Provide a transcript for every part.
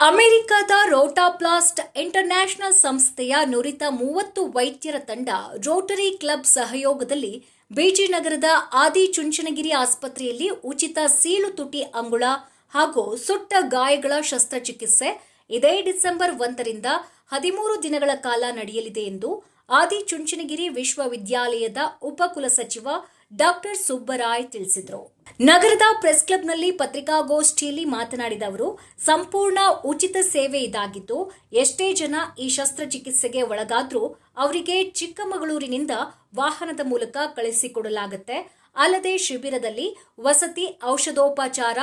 ಅಮೆರಿಕದ ರೋಟಾಪ್ಲಾಸ್ಟ್ ಇಂಟರ್ನ್ಯಾಷನಲ್ ಸಂಸ್ಥೆಯ ನುರಿತ ಮೂವತ್ತು ವೈದ್ಯರ ತಂಡ ರೋಟರಿ ಕ್ಲಬ್ ಸಹಯೋಗದಲ್ಲಿ ಬೀಜನಗರದ ಆದಿ ಚುಂಚನಗಿರಿ ಆಸ್ಪತ್ರೆಯಲ್ಲಿ ಉಚಿತ ಸೀಳು ತುಟಿ ಅಂಗುಳ ಹಾಗೂ ಸುಟ್ಟ ಗಾಯಗಳ ಶಸ್ತ್ರಚಿಕಿತ್ಸೆ ಇದೇ ಡಿಸೆಂಬರ್ ಒಂದರಿಂದ ಹದಿಮೂರು ದಿನಗಳ ಕಾಲ ನಡೆಯಲಿದೆ ಎಂದು ಆದಿ ಚುಂಚನಗಿರಿ ವಿಶ್ವವಿದ್ಯಾಲಯದ ಉಪಕುಲಸಚಿವ ಡಾಕ್ಟರ್ ಸುಬ್ಬರಾಯ್ ತಿಳಿಸಿದರು. ನಗರದ ಪ್ರೆಸ್ ಕ್ಲಬ್ನಲ್ಲಿ ಪತ್ರಿಕಾಗೋಷ್ಠಿಯಲ್ಲಿ ಮಾತನಾಡಿದ ಅವರು, ಸಂಪೂರ್ಣ ಉಚಿತ ಸೇವೆ ಇದಾಗಿದ್ದು, ಎಷ್ಟೇ ಜನ ಈ ಶಸ್ತ್ರಚಿಕಿತ್ಸೆಗೆ ಒಳಗಾದ್ರೂ ಅವರಿಗೆ ಚಿಕ್ಕಮಗಳೂರಿನಿಂದ ವಾಹನದ ಮೂಲಕ ಕಳಿಸಿಕೊಡಲಾಗುತ್ತೆ. ಅಲ್ಲದೆ ಶಿಬಿರದಲ್ಲಿ ವಸತಿ, ಔಷಧೋಪಚಾರ,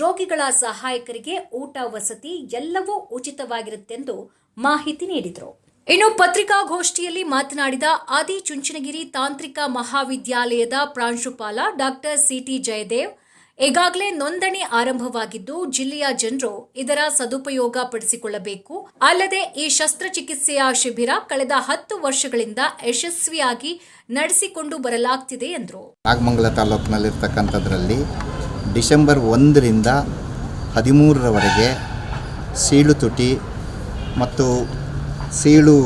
ರೋಗಿಗಳ ಸಹಾಯಕರಿಗೆ ಊಟ ವಸತಿ ಎಲ್ಲವೂ ಉಚಿತವಾಗಿರುತ್ತೆಂದು ಮಾಹಿತಿ ನೀಡಿದರು. ಇನ್ನು ಪತ್ರಿಕಾಗೋಷ್ಠಿಯಲ್ಲಿ ಮಾತನಾಡಿದ ಆದಿ ಚುಂಚನಗಿರಿ ತಾಂತ್ರಿಕ ಮಹಾವಿದ್ಯಾಲಯದ ಪ್ರಾಂಶುಪಾಲ ಡಾಕ್ಟರ್ ಸಿಟಿ ಜಯದೇವ್, ಈಗಾಗಲೇ ನೋಂದಣಿ ಆರಂಭವಾಗಿದ್ದು ಜಿಲ್ಲೆಯ ಜನರು ಇದರ ಸದುಪಯೋಗ ಪಡಿಸಿಕೊಳ್ಳಬೇಕು. ಅಲ್ಲದೆ ಈ ಶಸ್ತ್ರಚಿಕಿತ್ಸೆಯ ಶಿಬಿರ ಕಳೆದ ಹತ್ತು ವರ್ಷಗಳಿಂದ ಯಶಸ್ವಿಯಾಗಿ ನಡೆಸಿಕೊಂಡು ಬರಲಾಗ್ತಿದೆ ಎಂದರು. ನಾಗಮಂಗಲ ತಾಲೂಕಿನಲ್ಲಿರ್ತಕ್ಕಂಥದ್ರಲ್ಲಿ ಡಿಸೆಂಬರ್ ಒಂದರಿಂದ ಹದಿಮೂರರವರೆಗೆ ಸೀಳು ತುಟಿ ಮತ್ತು ಸೀಳು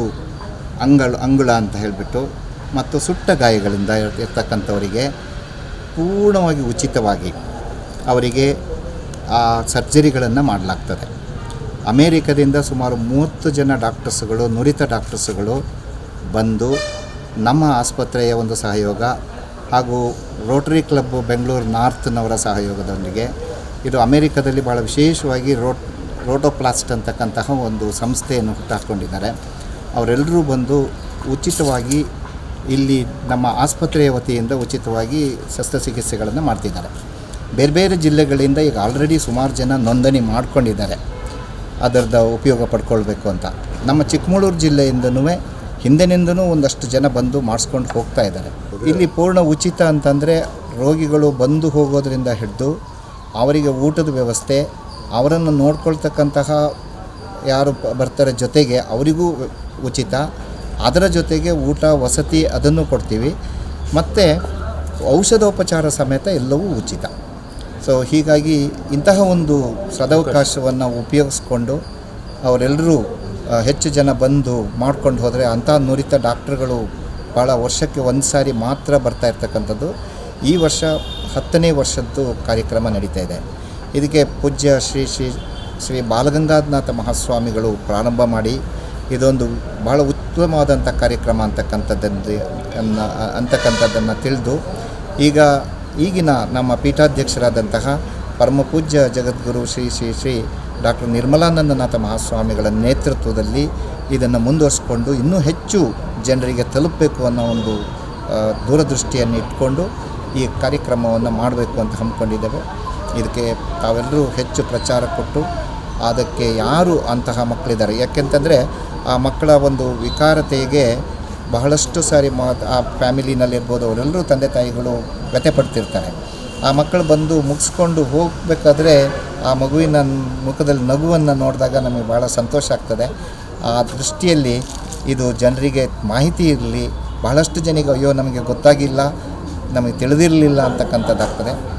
ಅಂಗಳ, ಅಂಗುಳ ಅಂತ ಹೇಳಿಬಿಟ್ಟು ಮತ್ತು ಸುಟ್ಟ ಗಾಯಗಳಿಂದ ಇರ್- ಇರ್ತಕ್ಕಂಥವರಿಗೆ ಪೂರ್ಣವಾಗಿ ಉಚಿತವಾಗಿ ಅವರಿಗೆ ಆ ಸರ್ಜರಿಗಳನ್ನು ಮಾಡಲಾಗ್ತದೆ. ಅಮೇರಿಕದಿಂದ ಸುಮಾರು ಮೂವತ್ತು ಜನ ಡಾಕ್ಟರ್ಸ್ಗಳು, ನುರಿತ ಡಾಕ್ಟರ್ಸ್ಗಳು ಬಂದು ನಮ್ಮ ಆಸ್ಪತ್ರೆಯ ಒಂದು ಸಹಯೋಗ ಹಾಗೂ ರೋಟರಿ ಕ್ಲಬ್ ಬೆಂಗಳೂರು ನಾರ್ತ್ನವರ ಸಹಯೋಗದೊಂದಿಗೆ ಇದು ಅಮೇರಿಕದಲ್ಲಿ ಭಾಳ ವಿಶೇಷವಾಗಿ ರೋಟ್ ರೋಟೋಪ್ಲಾಸ್ಟ್ ಅಂತಕ್ಕಂತಹ ಒಂದು ಸಂಸ್ಥೆಯನ್ನು ಹುಟ್ಟಾಕೊಂಡಿದ್ದಾರೆ. ಅವರೆಲ್ಲರೂ ಬಂದು ಉಚಿತವಾಗಿ ಇಲ್ಲಿ ನಮ್ಮ ಆಸ್ಪತ್ರೆಯ ವತಿಯಿಂದ ಉಚಿತವಾಗಿ ಶಸ್ತ್ರಚಿಕಿತ್ಸೆಗಳನ್ನು ಮಾಡ್ತಿದ್ದಾರೆ. ಬೇರೆ ಬೇರೆ ಜಿಲ್ಲೆಗಳಿಂದ ಈಗ ಆಲ್ರೆಡಿ ಸುಮಾರು ಜನ ನೋಂದಣಿ ಮಾಡ್ಕೊಂಡಿದ್ದಾರೆ. ಅದರದ ಉಪಯೋಗ ಪಡ್ಕೊಳ್ಬೇಕು ಅಂತ. ನಮ್ಮ ಚಿಕ್ಕಮಗಳೂರು ಜಿಲ್ಲೆಯಿಂದನೂ ಹಿಂದಿನಿಂದನೂ ಒಂದಷ್ಟು ಜನ ಬಂದು ಮಾಡಿಸ್ಕೊಂಡು ಹೋಗ್ತಾ ಇದ್ದಾರೆ. ಇಲ್ಲಿ ಪೂರ್ಣ ಉಚಿತ ಅಂತಂದರೆ ರೋಗಿಗಳು ಬಂದು ಹೋಗೋದರಿಂದ ಹಿಡಿದು ಅವರಿಗೆ ಊಟದ ವ್ಯವಸ್ಥೆ ಅವರನ್ನು ನೋಡ್ಕೊಳ್ತಕ್ಕಂತಹ ಯಾರು ಬರ್ತಾರೆ ಜೊತೆಗೆ ಅವರಿಗೂ ಉಚಿತ. ಅದರ ಜೊತೆಗೆ ಊಟ, ವಸತಿ ಅದನ್ನು ಕೊಡ್ತೀವಿ. ಮತ್ತು ಔಷಧೋಪಚಾರ ಸಮೇತ ಎಲ್ಲವೂ ಉಚಿತ. ಸೊ ಹೀಗಾಗಿ ಇಂತಹ ಒಂದು ಸದವಕಾಶವನ್ನು ಉಪಯೋಗಿಸ್ಕೊಂಡು ಅವರೆಲ್ಲರೂ ಹೆಚ್ಚು ಜನ ಬಂದು ಮಾಡ್ಕೊಂಡು ಹೋದರೆ ಅಂಥ ನುರಿತ ಡಾಕ್ಟ್ರುಗಳು ಭಾಳ ವರ್ಷಕ್ಕೆ ಒಂದು ಸಾರಿ ಮಾತ್ರ ಬರ್ತಾ ಇರ್ತಕ್ಕಂಥದ್ದು. ಈ ವರ್ಷ ಹತ್ತನೇ ವರ್ಷದ್ದು ಕಾರ್ಯಕ್ರಮ ನಡೀತಾ ಇದೆ. ಇದಕ್ಕೆ ಪೂಜ್ಯ ಶ್ರೀ ಶ್ರೀ ಶ್ರೀ ಬಾಲಗಂಗಾಧನಾಥ ಮಹಾಸ್ವಾಮಿಗಳು ಪ್ರಾರಂಭ ಮಾಡಿ ಇದೊಂದು ಭಾಳ ಉತ್ತಮವಾದಂಥ ಕಾರ್ಯಕ್ರಮ ಅಂತಕ್ಕಂಥದ್ದು ಅನ್ನ, ಅಂತಕ್ಕಂಥದ್ದನ್ನು ತಿಳಿದು ಈಗ ಈಗಿನ ನಮ್ಮ ಪೀಠಾಧ್ಯಕ್ಷರಾದಂತಹ ಪರಮ ಪೂಜ್ಯ ಜಗದ್ಗುರು ಶ್ರೀ ಶ್ರೀ ಶ್ರೀ ಡಾಕ್ಟರ್ ನಿರ್ಮಲಾನಂದನಾಥ ಮಹಾಸ್ವಾಮಿಗಳ ನೇತೃತ್ವದಲ್ಲಿ ಇದನ್ನು ಮುಂದುವರಿಸ್ಕೊಂಡು ಇನ್ನೂ ಹೆಚ್ಚು ಜನರಿಗೆ ತಲುಪಬೇಕು ಅನ್ನೋ ಒಂದು ದೂರದೃಷ್ಟಿಯನ್ನು ಇಟ್ಕೊಂಡು ಈ ಕಾರ್ಯಕ್ರಮವನ್ನು ಮಾಡಬೇಕು ಅಂತ ಹಮ್ಮಿಕೊಂಡಿದ್ದೇವೆ. ಇದಕ್ಕೆ ತಾವೆಲ್ಲರೂ ಹೆಚ್ಚು ಪ್ರಚಾರ ಕೊಟ್ಟು ಅದಕ್ಕೆ ಯಾರು ಅಂತಹ ಮಕ್ಕಳಿದ್ದಾರೆ? ಯಾಕೆಂತಂದರೆ ಆ ಮಕ್ಕಳ ಒಂದು ವಿಕಾರತೆಗೆ ಬಹಳಷ್ಟು ಸಾರಿ ಮಾ, ಆ ಫ್ಯಾಮಿಲಿನಲ್ಲಿರ್ಬೋದು ಅವರೆಲ್ಲರೂ ತಂದೆ ತಾಯಿಗಳು ವ್ಯಥೆಪಡ್ತಿರ್ತಾರೆ. ಆ ಮಕ್ಕಳು ಬಂದು ಮುಗಿಸ್ಕೊಂಡು ಹೋಗಬೇಕಾದ್ರೆ ಆ ಮಗುವಿನ ಮುಖದಲ್ಲಿ ನಗುವನ್ನು ನೋಡಿದಾಗ ನಮಗೆ ಭಾಳ ಸಂತೋಷ ಆಗ್ತದೆ. ಆ ದೃಷ್ಟಿಯಲ್ಲಿ ಇದು ಜನರಿಗೆ ಮಾಹಿತಿ ಇರಲಿ. ಬಹಳಷ್ಟು ಜನಿಗೆ, ಅಯ್ಯೋ, ನಮಗೆ ಗೊತ್ತಾಗಿಲ್ಲ, ನಮಗೆ ತಿಳಿದಿರಲಿಲ್ಲ ಅಂತಕ್ಕಂಥದ್ದಾಗ್ತದೆ.